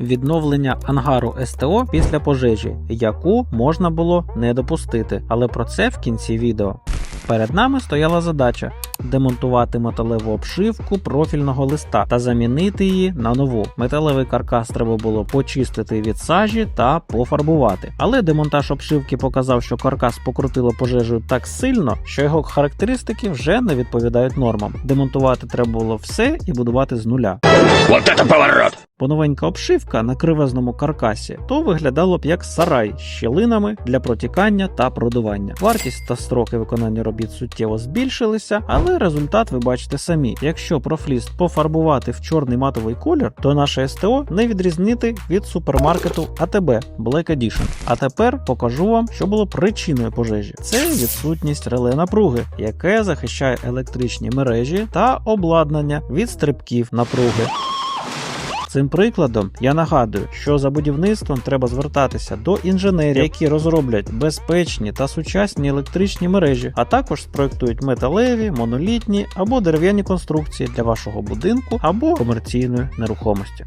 Відновлення ангару СТО після пожежі, яку можна було не допустити, але про це в кінці відео. Перед нами стояла задача демонтувати металеву обшивку профільного листа та замінити її на нову. Металевий каркас треба було почистити від сажі та пофарбувати. Але демонтаж обшивки показав, що каркас покрутило пожежею так сильно, що його характеристики вже не відповідають нормам. Демонтувати треба було все і будувати з нуля. Вот это поворот! Бо новенька обшивка на кривезному каркасі то виглядало б як сарай з щілинами для протікання та продування. Вартість та строки виконання робіт суттєво збільшилися, але результат ви бачите самі. Якщо профліст пофарбувати в чорний матовий колір, то наше СТО не відрізнити від супермаркету АТБ Black Edition. А тепер покажу вам, що було причиною пожежі. Це відсутність реле напруги, яке захищає електричні мережі та обладнання від стрибків напруги. Цим прикладом я нагадую, що за будівництвом треба звертатися до інженерів, які розроблять безпечні та сучасні електричні мережі, а також спроектують металеві, монолітні або дерев'яні конструкції для вашого будинку або комерційної нерухомості.